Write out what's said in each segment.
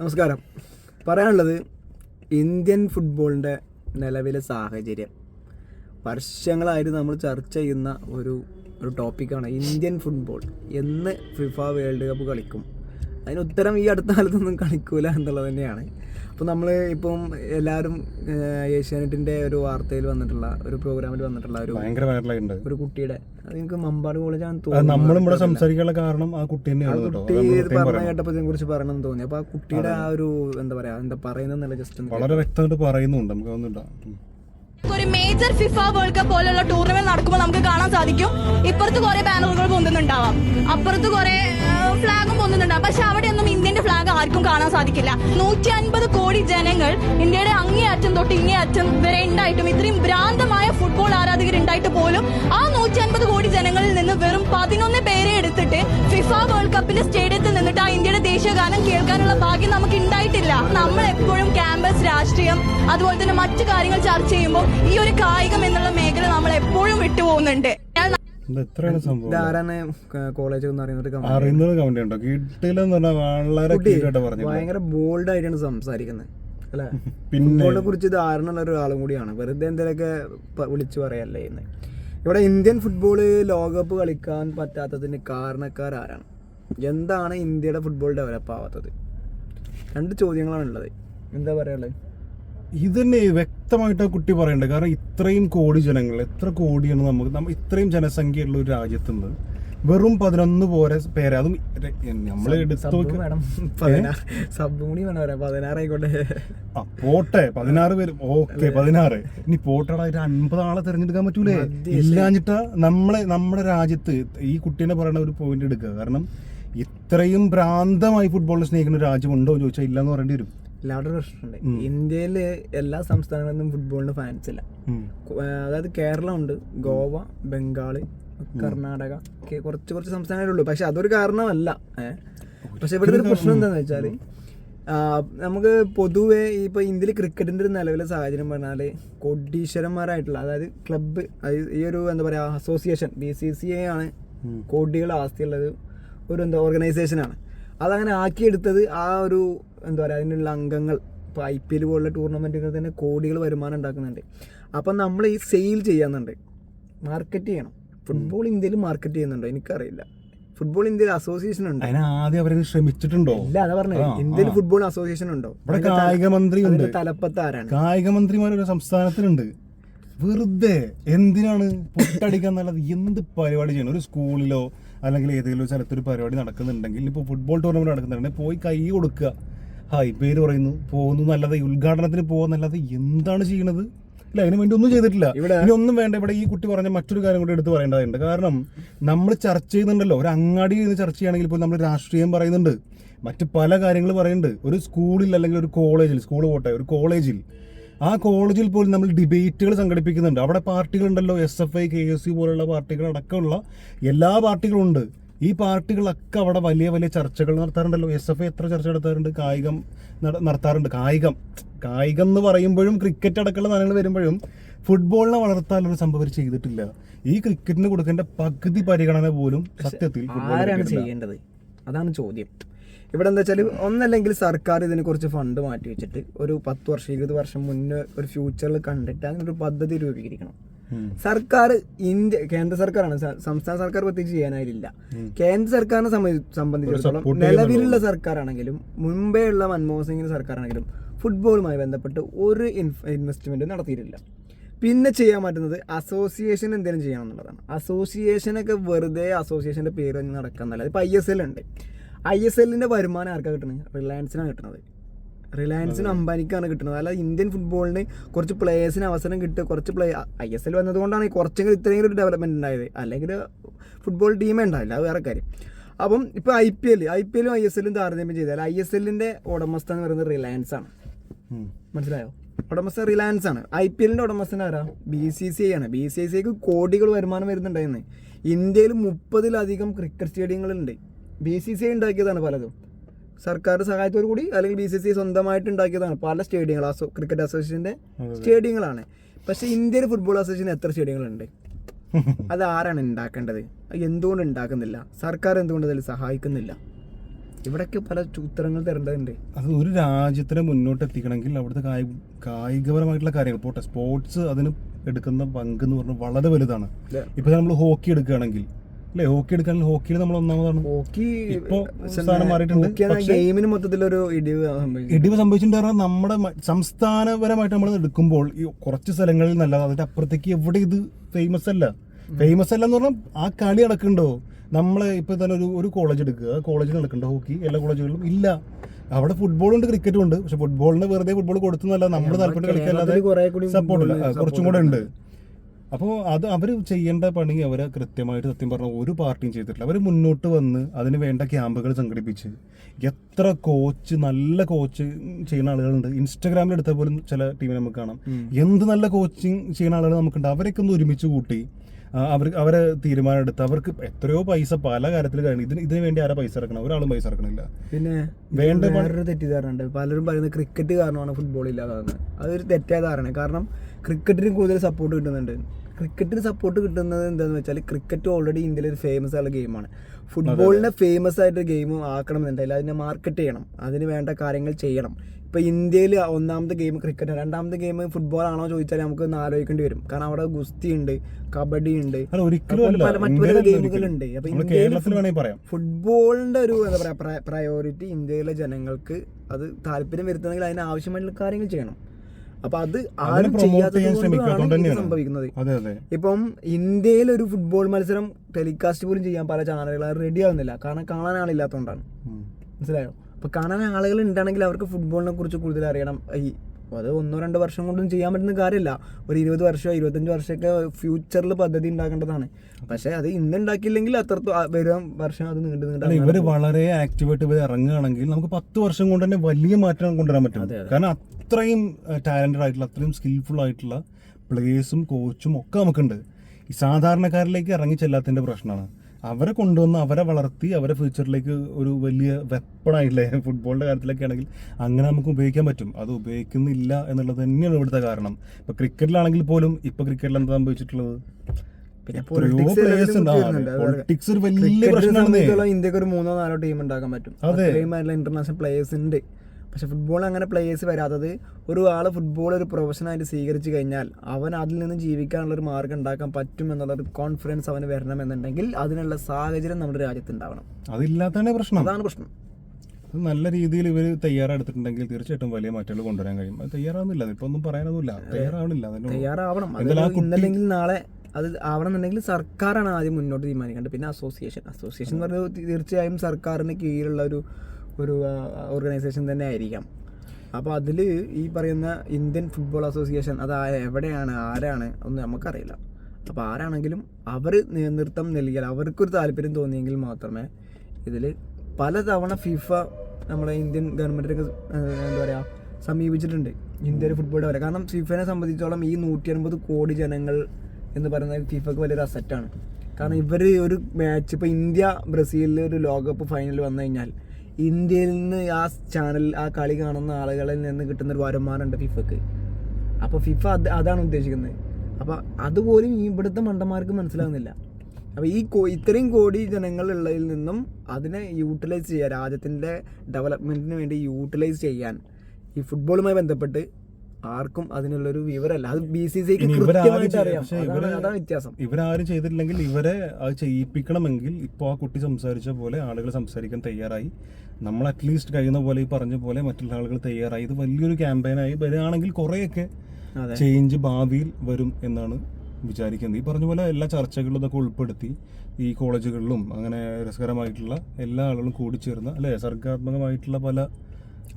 നമസ്കാരം. പറയാനുള്ളത് ഇന്ത്യൻ ഫുട്ബോളിന്റെ നിലവിലെ സാഹചര്യം. വർഷങ്ങളായിട്ട് നമ്മൾ ചർച്ച ചെയ്യുന്ന ഒരു ഒരു ടോപ്പിക്കാണ് ഇന്ത്യൻ ഫുട്ബോൾ. എന്ന് ഫിഫ വേൾഡ് കപ്പ് കളിക്കും. അതിന് ഉത്തരം ഈ അടുത്ത കാലത്തൊന്നും കളിക്കൂല എന്നുള്ളത് തന്നെയാണ്. അപ്പോൾ നമ്മൾ ഇപ്പം എല്ലാവരും ഏഷ്യാനെറ്റിന്റെ ഒരു വാർത്തയിൽ വന്നിട്ടുള്ള ഒരു പ്രോഗ്രാമിൽ വന്നിട്ടുള്ള ഒരു ഭയങ്കര വൈറലായിട്ടുണ്ട് ഒരു കുട്ടിയുടെ അത് എനിക്ക് മമ്പാട് കോളേജാണ് തോന്നുന്നത് നമ്മളും ഇവിടെ സംസാരിക്കാനുള്ള കാരണം ആ കുട്ടി തന്നെയാണ് കേട്ടോ. നമ്മൾ പറഞ്ഞ കേട്ടപ്പോൾ ഇതിനെ കുറിച്ച് പറയണമെന്ന് തോന്നി. അപ്പോൾ ആ കുട്ടിയുടെ ആ ഒരു എന്താ പറയാ എന്താ പറയുന്ന ജസ്റ്റ് വളരെ വ്യക്തമായിട്ട് പറയുന്നുണ്ട്. നമുക്ക് ഒന്നുമില്ല ഒരു മേജർ ഫിഫ വേൾഡ് കപ്പ് പോലുള്ള ടൂർണമെന്റ് നടക്കുമ്പോൾ നമുക്ക് കാണാൻ സാധിക്കും. ഇപ്പുറത്ത് കുറെ ബാനറുകൾ പൊന്തുന്നുണ്ടാവാം. അപ്പുറത്ത് കുറെ ഫ്ലാഗും പൊന്തുന്നുണ്ടാവും. പക്ഷെ അവിടെയൊന്നും ഇന്ത്യന്റെ ഫ്ലാഗ് ആർക്കും കാണാൻ സാധിക്കില്ല. നൂറ്റി അൻപത് കോടി ജനങ്ങൾ ഇന്ത്യയുടെ അങ്ങേ അറ്റം തൊട്ട് ഇങ്ങേ അറ്റം വരെ ഉണ്ടായിട്ടും ഇത്രയും ഭ്രാന്തമായ ഫുട്ബോൾ ആരാധകർ ഉണ്ടായിട്ട് പോലും ആ നൂറ്റി അൻപത് കോടി ജനങ്ങളിൽ നിന്ന് വെറും പതിനൊന്ന് പേരെ എടുത്തിട്ട് ഫിഫ വേൾഡ് കപ്പിന്റെ സ്റ്റേഡിയത്തിൽ നിന്നിട്ട് ആ ഇന്ത്യയുടെ ദേശീയ ഗാനം കേൾക്കാനുള്ള ഭാഗ്യം നമുക്ക് ഉണ്ടായിട്ടില്ല നമ്മൾ എപ്പോഴും ക്യാമ്പസ് രാഷ്ട്രീയം അതുപോലെ തന്നെ മറ്റു കാര്യങ്ങൾ ചർച്ച ചെയ്യുമ്പോൾ ഈ ഒരു കായികം എന്നുള്ള മേഖല നമ്മൾ എപ്പോഴും വിട്ടുപോകുന്നുണ്ട്. ഞാൻ ഇത് എത്രയാണ് സംഭവം? കോളേജ് എന്ന് അറിയുന്നത് കമന്റ് ഉണ്ടോ? കിട്ടില്ലെന്ന് പറഞ്ഞാൽ വളരെ ഭയങ്കര ബോൾഡ് ആയിട്ടാണ് സംസാരിക്കുന്നത്. അല്ലെ? പിന്നെ ഫുട്ബോളിനെ കുറിച്ച് ധാരണയുള്ള ഒരാളും കൂടിയാണ്. വെറുതെ എന്തെങ്കിലുമൊക്കെ വിളിച്ചു പറയല്ലേ ഇന്ന് ഇവിടെ ഇന്ത്യൻ ഫുട്ബോൾ ലോകകപ്പ് കളിക്കാൻ പറ്റാത്തതിന് കാരണക്കാർ ആരാണ് എന്താണ് ഇന്ത്യയുടെ ഫുട്ബോൾ ഡെവലപ്പ് ആവാത്തത്? രണ്ട് ചോദ്യങ്ങളാണ് ഉള്ളത്. എന്താ പറയാനുള്ളത് ഇതന്നെ വ്യക്തമായിട്ട് ആ കുട്ടി പറയണ്ടേ. കാരണം ഇത്രയും കോടി ജനങ്ങൾ എത്ര കോടിയാണ് നമുക്ക് നമ്മ ഇത്രയും ജനസംഖ്യയുള്ള ഒരു രാജ്യത്തുനിന്ന് വെറും പതിനൊന്ന് പോരെ പേര്. അതും നമ്മൾ സബ് കൂടി പതിനാറായിക്കോട്ടെ പോട്ടെ. പതിനാറ് പേര് ഓക്കെ പതിനാറ്. ഇനി പോട്ടടാ ഒരു അൻപത് ആളെ തെരഞ്ഞെടുക്കാൻ പറ്റൂലേ? ഇല്ലാഞ്ഞിട്ടാ നമ്മളെ നമ്മുടെ രാജ്യത്ത് ഈ കുട്ടീനെ പറയുന്ന ഒരു പോയിന്റ് എടുക്കുക. കാരണം ഇത്രയും ഭ്രാന്തമായി ഫുട്ബോളിനെ സ്നേഹിക്കുന്ന ഒരു രാജ്യം ഉണ്ടോ എന്ന് ചോദിച്ചാൽ ഇല്ലെന്ന് പറയേണ്ടി വരും. എല്ലാവരുടെ പ്രശ്നമുണ്ട്. ഇന്ത്യയിൽ എല്ലാ സംസ്ഥാനങ്ങളിലും ഫുട്ബോളിന് ഫാൻസ് ഇല്ല. അതായത് കേരളം ഉണ്ട് ഗോവ ബംഗാൾ കർണാടക ഒക്കെ കുറച്ച് കുറച്ച് സംസ്ഥാനങ്ങളുള്ളൂ പക്ഷെ അതൊരു കാരണമല്ല. ഏഹ് പക്ഷെ ഇവിടുത്തെ ഒരു പ്രശ്നം എന്താന്ന് വെച്ചാൽ നമുക്ക് പൊതുവെ ഇപ്പൊ ഇന്ത്യയിൽ ക്രിക്കറ്റിന്റെ ഒരു നിലവിലെ സാഹചര്യം പറഞ്ഞാൽ കോടീശ്വരന്മാരായിട്ടുള്ള അതായത് ക്ലബ്ബ് ഈ ഒരു എന്താ പറയാ association B C C I ആണ് കോടികൾ ആസ്തിയുള്ളത് ഒരു എന്താ ഓർഗനൈസേഷനാണ് അതങ്ങനെ ആക്കിയെടുത്തത് ആ ഒരു എന്താ പറയുക അതിനുള്ള അംഗങ്ങൾ. ഇപ്പോൾ ഐ പി എൽ പോലുള്ള ടൂർണമെന്റുകൾ തന്നെ കോടികൾ വരുമാനം ഉണ്ടാക്കുന്നുണ്ട്. അപ്പം നമ്മൾ ഈ സെയിൽ ചെയ്യാന്നുണ്ട്. മാർക്കറ്റ് ചെയ്യണം. ഫുട്ബോൾ ഇന്ത്യയിൽ മാർക്കറ്റ് ചെയ്യുന്നുണ്ടോ? എനിക്കറിയില്ല. ഫുട്ബോൾ ഇന്ത്യയിൽ അസോസിയേഷൻ ഉണ്ട്? ആദ്യം അവരെ ശ്രമിച്ചിട്ടുണ്ടോ? ഇല്ല അതാ പറഞ്ഞത് ഇന്ത്യയിൽ ഫുട്ബോൾ അസോസിയേഷൻ ഉണ്ടോ? ഇവിടെ കായിക മന്ത്രി ഉണ്ട് തലപ്പത്താരാണ്? കായിക മന്ത്രിമാർ ഒരു സംസ്ഥാനത്തിലുണ്ട്. വെറുതെ എന്തിനാണ് പൊട്ടടിക്കാൻ നല്ലത്? എന്ത് പരിപാടി ചെയ്യണം? ഒരു സ്കൂളിലോ അല്ലെങ്കിൽ ഏതെങ്കിലും ഒരു സ്ഥലത്തൊരു പരിപാടി നടക്കുന്നുണ്ടെങ്കിൽ ഇപ്പോൾ ഫുട്ബോൾ ടൂർണമെന്റ് നടക്കുന്നുണ്ടെങ്കിൽ പോയി കൈ കൊടുക്കുക. ഹായ് പേര് പറയുന്നു. പോകുന്നു നല്ലത്. ഉദ്ഘാടനത്തിന് പോകുന്നല്ലാതെ എന്താണ് ചെയ്യണത്? ഇല്ല അതിനു വേണ്ടി ഒന്നും ചെയ്തിട്ടില്ല. ഇവിടെ- ഇനി ഒന്നും വേണ്ട. ഇവിടെ ഈ കുട്ടി പറഞ്ഞ മറ്റൊരു കാര്യം കൂടി എടുത്ത് പറയേണ്ടതുണ്ട്. കാരണം നമ്മൾ ചർച്ച ചെയ്യുന്നുണ്ടല്ലോ. ഒരു അങ്ങാടിയിൽ നിന്ന് ചർച്ച ചെയ്യുകയാണെങ്കിൽ ഇപ്പോൾ നമ്മൾ രാഷ്ട്രീയം പറയുന്നുണ്ട്. മറ്റ് പല കാര്യങ്ങൾ പറയുന്നുണ്ട്. ഒരു സ്കൂളിൽ അല്ലെങ്കിൽ ഒരു കോളേജിൽ സ്കൂൾ പോട്ടെ ഒരു കോളേജിൽ. ആ കോളേജിൽ പോലും നമ്മൾ ഡിബേറ്റുകൾ സംഘടിപ്പിക്കുന്നുണ്ട്. അവിടെ പാർട്ടികളുണ്ടല്ലോ. S F I K S U പോലുള്ള പാർട്ടികൾ അടക്കമുള്ള എല്ലാ പാർട്ടികളും ഉണ്ട്. ഈ പാർട്ടികളൊക്കെ അവിടെ വലിയ വലിയ ചർച്ചകൾ നടത്താറുണ്ടല്ലോ. എസ് എഫ് ഐ എത്ര ചർച്ച നടത്താറുണ്ട്? കായികം നട- നടത്താറുണ്ട്. കായികം. കായികം എന്ന് പറയുമ്പോഴും ക്രിക്കറ്റ് അടക്കമുള്ള സാധനങ്ങൾ വരുമ്പോഴും ഫുട്ബോളിനെ വളർത്താനുള്ള സംഭവം അവർ ചെയ്തിട്ടില്ല. ഈ ക്രിക്കറ്റിന് കൊടുക്കേണ്ട പകുതി പരിഗണന പോലും സത്യത്തിൽ ആരാണ് ചെയ്യേണ്ടത്? അതാണ് ചോദ്യം. ഇവിടെ എന്താ വെച്ചാൽ ഒന്നല്ലെങ്കിൽ സർക്കാർ ഇതിനെക്കുറിച്ച് ഫണ്ട് മാറ്റി വെച്ചിട്ട് ഒരു പത്ത് വർഷം ഇരുപത് വർഷം മുന്നേ ഒരു ഫ്യൂച്ചറിൽ കണ്ടിട്ട് അങ്ങനെ ഒരു പദ്ധതി രൂപീകരിക്കണം. സർക്കാർ ഇന്ത്യ കേന്ദ്ര സർക്കാരാണ്. സംസ്ഥാന സർക്കാർ പ്രത്യേകിച്ച് ചെയ്യാനായില്ല കേന്ദ്ര സർക്കാരിനെ സംബന്ധിച്ചിടത്തോളം നിലവിലുള്ള സർക്കാരാണെങ്കിലും മുമ്പേ ഉള്ള മൻമോഹൻ സിംഗിന്റെ സർക്കാരാണെങ്കിലും ഫുട്ബോളുമായി ബന്ധപ്പെട്ട് ഒരു ഇൻവെസ്റ്റ്മെന്റ് നടത്തിയിട്ടില്ല. പിന്നെ ചെയ്യാൻ പറ്റുന്നത് അസോസിയേഷൻ എന്തെങ്കിലും ചെയ്യണം എന്നുള്ളതാണ് അസോസിയേഷനൊക്കെ വെറുതെ അസോസിയേഷന്റെ പേര് നടക്കുന്നല്ല. ഇപ്പൊ ഐ എസ് എൽ ഉണ്ട്. ഐ എസ് എല്ലിന്റെ വരുമാനം ആർക്കാണ് കിട്ടുന്നത്? റിലയൻസിനാണ് കിട്ടുന്നത്. റിലയൻസിനും അംബാനിക്കാണ് കിട്ടുന്നത്. അല്ല ഇന്ത്യൻ ഫുട്ബോളിന് കുറച്ച് പ്ലേയേഴ്സിന് അവസരം കിട്ടുക കുറച്ച് പ്ലേ ഐ എസ് എൽ വന്നതുകൊണ്ടാണ് ഈ കുറച്ചെങ്കിലും ഇത്രയും ഒരു ഡെവലപ്മെന്റ് ഉണ്ടായത്. അല്ലെങ്കിൽ ഫുട്ബോൾ ടീമേ ഉണ്ടാവില്ല അത് വേറെ കാര്യം. അപ്പം ഇപ്പോൾ I P L I P എല്ലും ഐ എസ് എല്ലും താരതമ്യം ചെയ്താൽ ഐ എസ് എല്ലിന്റെ ഉടമസ്ഥ എന്ന് പറയുന്നത് റിലയൻസ് ആണ്. മനസ്സിലായോ? ഉടമസ്ഥ റിലയൻസ് ആണ്. ഐ പി എല്ലിന്റെ ഉടമസ്ഥൻ ആരാ? ബി സി സി ഐ ആണ്. ബി സി സി ഐക്ക് കോടികൾ വരുമാനം വരുന്നുണ്ടായിരുന്നു. ഇന്ത്യയിൽ മുപ്പതിലധികം ക്രിക്കറ്റ് സ്റ്റേഡിയങ്ങളുണ്ട് ബി സി സി ഐ ഉണ്ടാക്കിയതാണ് പലതും. സർക്കാർ സഹായത്തോടു കൂടി അല്ലെങ്കിൽ ബി സി സി സ്വന്തമായിട്ട് ഉണ്ടാക്കിയതാണ്. പല സ്റ്റേഡിയങ്ങൾ ക്രിക്കറ്റ് അസോസിയേഷന്റെ സ്റ്റേഡിയങ്ങളാണ്. പക്ഷേ ഇന്ത്യയിൽ ഫുട്ബോൾ അസോസിയേഷൻ എത്ര സ്റ്റേഡിയങ്ങളുണ്ട്? അത് ആരാണ് ഉണ്ടാക്കേണ്ടത് എന്തുകൊണ്ട് ഉണ്ടാക്കുന്നില്ല സർക്കാർ എന്തുകൊണ്ട് അതിൽ സഹായിക്കുന്നില്ല? ഇവിടൊക്കെ പല ഉത്തരങ്ങൾ തരേണ്ടതുണ്ട്. അത് ഒരു രാജ്യത്തിനെ മുന്നോട്ട് എത്തിക്കണമെങ്കിൽ അവിടുത്തെ കായി കായികപരമായിട്ടുള്ള കാര്യങ്ങൾ പോട്ടെ. സ്പോർട്സ് അതിന് എടുക്കുന്ന പങ്ക് എന്ന് പറഞ്ഞാൽ വളരെ വലുതാണ്. ഇപ്പൊ നമ്മൾ ഹോക്കി എടുക്കുകയാണെങ്കിൽ അല്ലേ ഹോക്കി എടുക്കാൻ ഹോക്കിയിൽ നമ്മൾ ഒന്നാമതാണ്. ഹോക്കി ഇപ്പോ സ്ഥാനം മാറിയിട്ടുണ്ട്. പക്ഷേ- ഗെയിമിന് മൊത്തത്തിലൊരു ഇടിവ് സംഭവിച്ചു ഇടിവ് സംഭവിച്ചിട്ടുണ്ട് നമ്മുടെ സംസ്ഥാനപരമായിട്ട് നമ്മൾ എടുക്കുമ്പോൾ ഈ കുറച്ച് സ്ഥലങ്ങളിൽ നല്ലത് അതിന്റെ അപ്പുറത്തേക്ക് എവിടെ ഇത് ഫേമസ് അല്ല. ഫേമസ് അല്ല എന്ന് പറഞ്ഞാൽ ആ കളി നടക്കണ്ടോ നമ്മളെ ഇപ്പൊ തന്നെ ഒരു ഒരു കോളേജ് എടുക്കുക. കോളേജിൽ നടക്കണ്ടോ ഹോക്കി. എല്ലാ കോളേജുകളിലും ഇല്ല. അവിടെ ഫുട്ബോളും ഉണ്ട് ക്രിക്കറ്റും ഉണ്ട്. പക്ഷെ ഫുട്ബോളിന് വെറുതെ ഫുട്ബോൾ കൊടുത്തുന്നല്ല നമ്മുടെ താല്പര്യം കളിക്കാൻ സപ്പോർട്ടില്ല കുറച്ചും കൂടെ ഉണ്ട്. അപ്പോൾ അത് അവർ ചെയ്യേണ്ട പണി അവരെ കൃത്യമായിട്ട് സത്യം പറഞ്ഞ ഒരു പാർട്ടിയും ചെയ്തിട്ടില്ല. അവർ മുന്നോട്ട് വന്ന് അതിന് വേണ്ട ക്യാമ്പുകൾ സംഘടിപ്പിച്ച് എത്ര കോച്ച് നല്ല കോച്ച് ചെയ്യുന്ന ആളുകളുണ്ട്. ഇൻസ്റ്റാഗ്രാമിൽ എടുത്താൽ പോലും ചില ടീമിനെ നമുക്ക് കാണാം. എന്ത് നല്ല കോച്ചിങ് ചെയ്യുന്ന ആളുകൾ നമുക്കുണ്ട്. അവരൊക്കെ ഒന്ന് ഒരുമിച്ച് കൂട്ടി അവർ അവരെ തീരുമാനം എടുത്ത് അവർക്ക് എത്രയോ പൈസ പല കാര്യത്തിൽ കഴിഞ്ഞു ഇതിന് ഇതിന് വേണ്ടി ആരാ പൈസ ഇറക്കണം ഒരാളും പൈസ ഇറക്കണില്ല പിന്നെ വേണ്ട വേറൊരു തെറ്റിദ്ധാരണ ഉണ്ട് പലരും പറയുന്നത് ക്രിക്കറ്റ് കാരണമാണ് ഫുട്ബോൾ ഇല്ലാതെ അതൊരു തെറ്റായ ധാരണ കാരണം ക്രിക്കറ്റിന് കൂടുതൽ സപ്പോർട്ട് കിട്ടുന്നുണ്ട്. ക്രിക്കറ്റിന് സപ്പോർട്ട് കിട്ടുന്നത് എന്താണെന്ന് വെച്ചാൽ ക്രിക്കറ്റ് ഓൾറെഡി ഇന്ത്യയിൽ ഒരു ഫേമസ് ആയുള്ള ഗെയിമാണ് ഫുട്ബോളിനെ ഫേമസ് ആയിട്ട് ഗെയിം ആക്കണം എന്നുണ്ടെങ്കിൽ അതിനെ മാർക്കറ്റ് ചെയ്യണം. അതിന് വേണ്ട കാര്യങ്ങൾ ചെയ്യണം. ഇപ്പോൾ ഇന്ത്യയിൽ ഒന്നാമത്തെ ഗെയിം ക്രിക്കറ്റ് രണ്ടാമത്തെ ഗെയിം ഫുട്ബോൾ ആണോ ചോദിച്ചാൽ നമുക്ക് ഒന്ന് ആലോചിക്കേണ്ടി വരും. കാരണം അവിടെ ഗുസ്തി ഉണ്ട് കബഡി ഉണ്ട്. പല മറ്റു പല ഗെയിമുകളുണ്ട് അപ്പോൾ ഇന്ത്യയിൽ ഫുട്ബോളിന്റെ ഒരു എന്താ പറയുക പ്രയോറിറ്റി ഇന്ത്യയിലെ ജനങ്ങൾക്ക് അത് താല്പര്യം വരുത്തണമെങ്കിൽ അതിന് ആവശ്യമായിട്ടുള്ള കാര്യങ്ങൾ ചെയ്യണം. അപ്പൊ അത് ആരും promote ചെയ്യാത്തത് ചെയ്യാൻ ശ്രമിക്കുക. കൊണ്ടാണ് അതുകൊണ്ട് ഇത് തന്നെയാണ്. സംഭവിക്കുന്നത് ഇപ്പം ഇന്ത്യയിൽ ഒരു ഫുട്ബോൾ മത്സരം ടെലികാസ്റ്റ് പോലും ചെയ്യാൻ പല ചാനലുകൾ റെഡി ആവുന്നില്ല. കാരണം കാണാൻ ആളില്ലാത്തതുകൊണ്ടാണ്. മനസ്സിലായോ? അപ്പൊ കാണാൻ ആളുകൾ ഉണ്ടാണെങ്കിൽ അവർക്ക് ഫുട്ബോളിനെ കുറിച്ച് കൂടുതൽ അറിയണം. ഈ അത് ഒന്നോ രണ്ടോ വർഷം കൊണ്ടും ചെയ്യാൻ പറ്റുന്ന കാര്യമല്ല. ഒരു ഇരുപത് വർഷമോ ഇരുപത്തഞ്ച് വർഷമൊക്കെ ഫ്യൂച്ചറിൽ പദ്ധതി ഉണ്ടാക്കേണ്ടതാണ്. പക്ഷെ അത് ഇന്ന് ഉണ്ടാക്കിയില്ലെങ്കിൽ അത്രത്തോ വരും വർഷം അത് നീണ്ടു നീണ്ടു ഇവർ വളരെ ആക്റ്റീവായിട്ട് ഇവർ ഇറങ്ങുകയാണെങ്കിൽ നമുക്ക് പത്ത് വർഷം കൊണ്ട് തന്നെ വലിയ മാറ്റങ്ങൾ കൊണ്ടുവരാൻ പറ്റും. കാരണം അത്രയും ടാലന്റഡ് ആയിട്ടുള്ള അത്രയും സ്കിൽഫുൾ ആയിട്ടുള്ള പ്ലേയേഴ്സും കോച്ചും ഒക്കെ നമുക്കുണ്ട്. ഈ സാധാരണക്കാരിലേക്ക് ഇറങ്ങി ചെല്ലാത്തതിന്റെ പ്രശ്നമാണ്. അവരെ കൊണ്ടുവന്ന് അവരെ വളർത്തി അവരെ ഫ്യൂച്ചറിലേക്ക് ഒരു വലിയ വെപ്പണായില്ലേ ഫുട്ബോളിന്റെ കാര്യത്തിലൊക്കെ ആണെങ്കിൽ അങ്ങനെ നമുക്ക് ഉപയോഗിക്കാൻ പറ്റും. അത് ഉപയോഗിക്കുന്നില്ല എന്നുള്ളത് തന്നെയാണ് ഇവിടുത്തെ കാരണം. ഇപ്പൊ ക്രിക്കറ്റിലാണെങ്കിൽ പോലും ഇപ്പൊ ക്രിക്കറ്റിൽ എന്താ സംഭവിച്ചിട്ടുള്ളത്? politics ഒരു വലിയ പ്രശ്നമാണ് ഇന്ത്യയ്ക്ക് ഒരു മൂന്നോ നാലോ ടീം ഉണ്ടാക്കാൻ പറ്റും. ഇന്റർനാഷണൽ പ്ലേയേഴ്സ് ഉണ്ട്. പക്ഷെ ഫുട്ബോൾ അങ്ങനെ പ്ലേയേഴ്സ് വരാത്തത് ഒരു ആൾ ഫുട്ബോൾ ഒരു പ്രൊഫഷനായിട്ട് സ്വീകരിച്ചു കഴിഞ്ഞാൽ അവൻ അതിൽ നിന്ന് ജീവിക്കാനുള്ളൊരു മാർഗം ഉണ്ടാക്കാൻ പറ്റും എന്നുള്ള ഒരു കോൺഫിഡൻസ് അവന് വരണമെന്നുണ്ടെങ്കിൽ അതിനുള്ള സാഹചര്യം നമ്മുടെ രാജ്യത്ത് ഉണ്ടാവണം. അതില്ലാത്തതാണ് പ്രശ്നം. അതാണ് പ്രശ്നം. അത് നല്ല രീതിയിൽ ഇവർ തയ്യാറെടുത്തിട്ടുണ്ടെങ്കിൽ തീർച്ചയായിട്ടും വലിയ മാറ്റങ്ങൾ കൊണ്ടുവരാൻ കഴിയും. അത് തയ്യാറാവുന്നില്ല. ഇപ്പൊ ഒന്നും പറയാനൊന്നുമില്ല. തയ്യാറാവണില്ല തയ്യാറാവണം. ഇന്നല്ലെങ്കിൽ നാളെ അത് ആവണമെന്നുണ്ടെങ്കിൽ സർക്കാരാണ് ആദ്യം മുന്നോട്ട് തീരുമാനിക്കേണ്ടത്. പിന്നെ അസോസിയേഷൻ അസോസിയേഷൻ എന്ന് പറഞ്ഞാൽ തീർച്ചയായും സർക്കാരിന് കീഴിലുള്ള ഒരു ഒരു ഓർഗനൈസേഷൻ തന്നെ ആയിരിക്കാം. അപ്പോൾ അതിൽ ഈ പറയുന്ന ഇന്ത്യൻ ഫുട്ബോൾ അസോസിയേഷൻ അത് എവിടെയാണ് ആരാണ് ഒന്നും നമുക്കറിയില്ല. അപ്പോൾ ആരാണെങ്കിലും അവർ നേതൃത്വം നൽകിയാൽ അവർക്കൊരു താല്പര്യം തോന്നിയെങ്കിൽ മാത്രമേ ഇതിൽ പലതവണ ഫിഫ നമ്മളെ ഇന്ത്യൻ ഗവൺമെന്റിനൊക്കെ എന്താ പറയുക സമീപിച്ചിട്ടുണ്ട് ഇന്ത്യയിലെ ഫുട്ബോൾ വരെ കാരണം ഫിഫനെ സംബന്ധിച്ചോളം ഈ നൂറ്റി അൻപത് കോടി ജനങ്ങൾ എന്ന് പറയുന്നത് ഫിഫക്ക് വലിയൊരു അസറ്റാണ് കാരണം ഇവർ ഒരു മാച്ച് ഇപ്പോൾ ഇന്ത്യ ബ്രസീലിൽ ഒരു ലോകകപ്പ് ഫൈനൽ വന്നു കഴിഞ്ഞാൽ ഇന്ത്യയിൽ നിന്ന് ആ ചാനൽ ആ കളി കാണുന്ന ആളുകളിൽ നിന്ന് കിട്ടുന്ന ഒരു വരുമാനമുണ്ട് ഫിഫക്ക് അപ്പോൾ ഫിഫ അത് അതാണ് ഉദ്ദേശിക്കുന്നത്. അപ്പോൾ അതുപോലും ഇവിടുത്തെ മണ്ടന്മാർക്ക് മനസ്സിലാകുന്നില്ല അപ്പോൾ ഈ കോ ഇത്രയും കോടി ജനങ്ങളുള്ളതിൽ നിന്നും അതിനെ യൂട്ടിലൈസ് ചെയ്യാൻ രാജ്യത്തിന്റെ ഡെവലപ്മെന്റിന് വേണ്ടി യൂട്ടിലൈസ് ചെയ്യാൻ ഈ ഫുട്ബോളുമായി ബന്ധപ്പെട്ട് ആർക്കും അതിനുള്ളൊരു വിവരമല്ല അത് ബി സി സിക്ക് പക്ഷേ അതാണ് വ്യത്യാസം. ഇവരാരും ചെയ്തിട്ടില്ലെങ്കിൽ ഇവരെ അത് ചെയ്യിപ്പിക്കണമെങ്കിൽ ഇപ്പോൾ ആ കുട്ടി സംസാരിച്ച പോലെ ആളുകൾ സംസാരിക്കാൻ തയ്യാറായി. നമ്മൾ അറ്റ്ലീസ്റ്റ് കഴിയുന്ന പോലെ ഈ പറഞ്ഞ പോലെ മറ്റുള്ള ആളുകൾ തയ്യാറായി. ഇത് വലിയൊരു ക്യാമ്പയിനായി വരികയാണെങ്കിൽ കുറേയൊക്കെ ചേഞ്ച് ഭാവിയിൽ വരും എന്നാണ് വിചാരിക്കുന്നത്. ഈ പറഞ്ഞ പോലെ എല്ലാ ചർച്ചകളിലും ഇതൊക്കെ ഉൾപ്പെടുത്തി ഈ കോളേജുകളിലും അങ്ങനെ രസകരമായിട്ടുള്ള എല്ലാ ആളുകളും കൂടിച്ചേർന്ന് അല്ലെ? സർഗാത്മകമായിട്ടുള്ള പല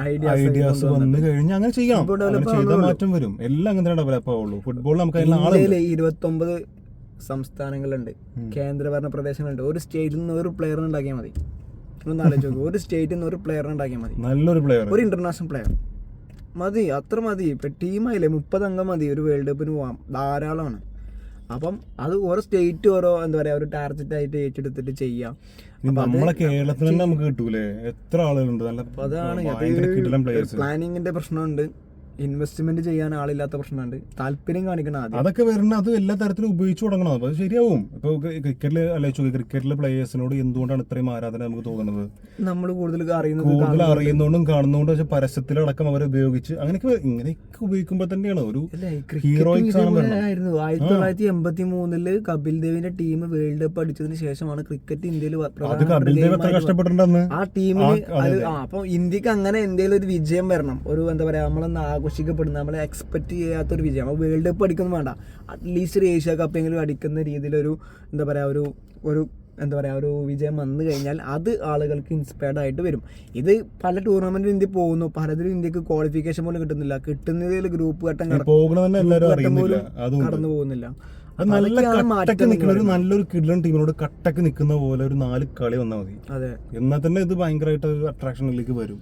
ഐഡിയാസ് വന്നു കഴിഞ്ഞാൽ അങ്ങനെ ചെയ്യണം. ചെയ്ത ചെയ്താൽ മാറ്റം വരും. എല്ലാം അങ്ങനെ ഡെവലപ്പ് ആവുള്ളൂ. ഫുട്ബോൾ നമുക്ക് ഇന്ത്യയിലെ ഇരുപത്തൊമ്പത് സംസ്ഥാനങ്ങളുണ്ട്. കേന്ദ്രഭരണ പ്രദേശങ്ങളുണ്ട്. ഒരു സ്റ്റേറ്റിൽ നിന്ന് ഒരു പ്ലെയർ ഉണ്ടാക്കിയാൽ മതി. ഒന്ന് ആലോചിച്ച് ഒരു സ്റ്റേറ്റിൽ നിന്ന് ഒരു പ്ലെയർ ഉണ്ടാക്കിയാൽ മതി. നല്ലൊരു പ്ലെയർ ഒരു ഇന്റർനാഷണൽ പ്ലെയർ മതി. അത്ര മതി. ഇപ്പൊ ടീമായില്ലേ മുപ്പത് അംഗം മതി. ഒരു വേൾഡ് കപ്പിന് പോവാം. ധാരാളമാണ്. അപ്പം അത് ഓരോ സ്റ്റേറ്റ് ഓരോ എന്താ പറയാ ഒരു ടാർജറ്റ് ആയിട്ട് ഏറ്റെടുത്തിട്ട് ചെയ്യാം. നമ്മളെ കേരളത്തിൽ നമുക്ക് കിട്ടൂലേ? എത്ര ആളുകളുണ്ട്? നല്ല അതാണ്. പ്ലാനിങ്ങിന്റെ പ്രശ്നമുണ്ട്. ഇൻവെസ്റ്റ്മെന്റ് ചെയ്യാൻ ആളില്ലാത്ത പ്രശ്നമുണ്ട്. താല്പര്യം കാണിക്കണം ആദ്യം. അതൊക്കെ വരുന്ന അത് എല്ലാ തരത്തിലും ഉപയോഗിച്ചു തുടങ്ങണം. അത് ശരിയാവും. ഇപ്പൊ ക്രിക്കറ്റിൽ അല്ലെ ക്രിക്കറ്റിലെ പ്ലേയേഴ്സിനോട് എന്തുകൊണ്ടാണ് ഇത്രയും ആരാധന നമുക്ക് തോന്നുന്നത്? നമ്മൾ കൂടുതൽ അറിയുന്നത് കൂടുതൽ അറിയുന്നതുകൊണ്ടും കാണുന്നതുകൊണ്ടും പക്ഷെ പരസ്യത്തിലടക്കം അവരെ ഉപയോഗിച്ച് അങ്ങനെയൊക്കെ ഇങ്ങനെയൊക്കെ ഉപയോഗിക്കുമ്പോൾ തന്നെയാണ് ഒരു ഹീറോയിക്സ് ഹീറോയിക്. ആയിരുന്നു. ആയിരത്തി തൊള്ളായിരത്തി എൺപത്തി മൂന്നിൽ കപിൽ ദേവിന്റെ ടീം വേൾഡ് കപ്പ് അടിച്ചതിന് ശേഷമാണ് ക്രിക്കറ്റ് ഇന്ത്യയിൽ കപിൽ ദേവ് എത്ര കഷ്ടപ്പെട്ടിട്ടുണ്ടെന്ന്? ആ ടീമിന് അപ്പൊ ഇന്ത്യയ്ക്ക് അങ്ങനെ എന്തെങ്കിലും ഒരു വിജയം വരണം. ഒരു എന്താ പറയാ നമ്മളൊന്ന് ആഘോഷിക്കപ്പെടുന്ന നമ്മളെ എക്സ്പെക്ട് ചെയ്യാത്തൊരു വിജയം. നമ്മൾ വേൾഡ് കപ്പ് അടിക്കൊന്നും വേണ്ട. അറ്റ്ലീസ്റ്റ് ഒരു ഏഷ്യ കപ്പെങ്കിലും അടിക്കുന്ന രീതിയിലൊരു എന്താ പറയുക ഒരു ഒരു എന്താ പറയുക ഒരു വിജയം വന്നു കഴിഞ്ഞാൽ അത് ആളുകൾക്ക് ഇൻസ്പയർഡ് ആയിട്ട് വരും. ഇത് പല ടൂർണമെന്റിൽ ഇന്ത്യ പോകുന്നു. പലതിലും ഇന്ത്യയ്ക്ക് ക്വാളിഫിക്കേഷൻ പോലും കിട്ടുന്നില്ല. കിട്ടുന്നതിൽ ഗ്രൂപ്പ് ഘട്ടം കടന്നു പോകുന്നില്ല. നല്ല കട്ടക്ക് നിൽക്കുന്ന ഒരു നല്ലൊരു കിഡ്ലൻ ടീമിനോട് കട്ടക്ക് നിൽക്കുന്ന പോലെ ഒരു നാല് കളി വന്നാൽ മതി. അതെ. എന്നാൽ തന്നെ ഇത് ഭയങ്കരമായിട്ട് ഒരു അട്രാക്ഷനിലേക്ക് വരും.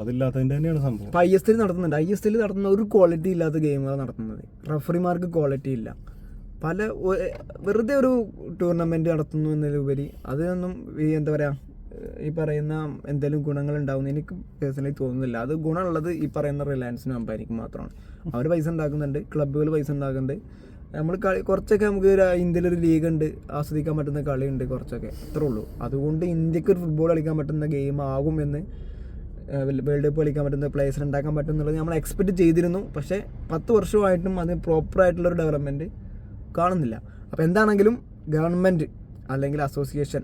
അതില്ലാത്തതിന്റെ തന്നെയാണ് സംഭവം. ഐ എസ് നടത്തുന്നുണ്ട്. ഐ എസ് നടത്തുന്ന ഒരു ക്വാളിറ്റി ഇല്ലാത്ത ഗെയിമുകളാണ് നടത്തുന്നത്. റഫറിമാർക്ക് ക്വാളിറ്റി ഇല്ല. പല വെറുതെ ഒരു ടൂർണമെന്റ് നടത്തുന്നു എന്നതിലുപരി അതിനൊന്നും ഈ എന്താ പറയാ ഈ പറയുന്ന എന്തെങ്കിലും ഗുണങ്ങൾ ഉണ്ടാവും എനിക്ക് പേഴ്സണലി തോന്നുന്നില്ല. അത് ഗുണമുള്ളത് ഈ പറയുന്ന റിലയൻസിനും അമ്പാനിക്കും മാത്രമാണ്. അവർ പൈസ ഉണ്ടാക്കുന്നുണ്ട്. ക്ലബ്ബുകൾ പൈസ ഉണ്ടാക്കുന്നുണ്ട്. നമ്മൾ കളി കുറച്ചൊക്കെ നമുക്ക് ഇന്ത്യയിലൊരു ലീഗ് ഉണ്ട്. ആസ്വദിക്കാൻ പറ്റുന്ന കളിയുണ്ട് കുറച്ചൊക്കെ. അത്രേ ഉള്ളൂ. അതുകൊണ്ട് ഇന്ത്യയ്ക്ക് ഒരു ഫുട്ബോൾ കളിക്കാൻ പറ്റുന്ന ഗെയിം ആകും എന്ന് വേൾഡ് കപ്പ് കളിക്കാൻ പറ്റുന്ന പ്ലേയേഴ്സ് ഉണ്ടാക്കാൻ പറ്റും എന്നുള്ളത് നമ്മൾ എക്സ്പെക്ട് ചെയ്തിരുന്നു. പക്ഷേ പത്ത് വർഷമായിട്ടും അതിന് പ്രോപ്പറായിട്ടുള്ളൊരു ഡെവലപ്മെന്റ് കാണുന്നില്ല. അപ്പോൾ എന്താണെങ്കിലും ഗവൺമെന്റ് അല്ലെങ്കിൽ അസോസിയേഷൻ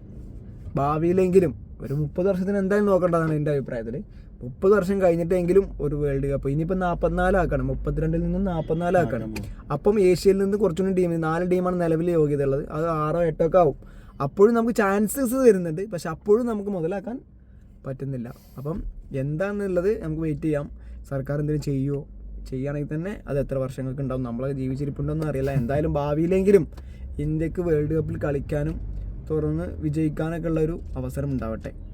ഭാവിയിലെങ്കിലും ഒരു മുപ്പത് വർഷത്തിന് എന്തായാലും നോക്കേണ്ടതാണ് എന്റെ അഭിപ്രായത്തിൽ. മുപ്പത് വർഷം കഴിഞ്ഞിട്ടെങ്കിലും ഒരു വേൾഡ് കപ്പ് ഇനിയിപ്പോൾ നാൽപ്പത്തിനാലാക്കണം മുപ്പത്തിരണ്ടിൽ നിന്നും നാൽപ്പത്തിനാലാക്കണം അപ്പം ഏഷ്യയിൽ നിന്ന് കുറച്ചുകൂടി ടീം നാല് ടീമാണ് നിലവിൽ യോഗ്യത ഉള്ളത് അത് ആറോ എട്ടോ ഒക്കെ ആവും. അപ്പോഴും നമുക്ക് ചാൻസസ് വരുന്നുണ്ട്. പക്ഷെ അപ്പോഴും നമുക്ക് മുതലാക്കാൻ പറ്റുന്നില്ല. അപ്പം എന്താണെന്നുള്ളത് നമുക്ക് വെയിറ്റ് ചെയ്യാം. സർക്കാർ എന്തെങ്കിലും ചെയ്യുമോ ചെയ്യുകയാണെങ്കിൽ തന്നെ അത് എത്ര വർഷങ്ങൾക്ക് ഉണ്ടാവും? നമ്മളെ ജീവിച്ചിരിപ്പുണ്ടോന്നും അറിയില്ല. എന്തായാലും ഭാവിയിലെങ്കിലും ഇന്ത്യയ്ക്ക് വേൾഡ് കപ്പിൽ കളിക്കാനും തുറന്ന് വിജയിക്കാനൊക്കെ ഉള്ളൊരു അവസരം ഉണ്ടാവട്ടെ.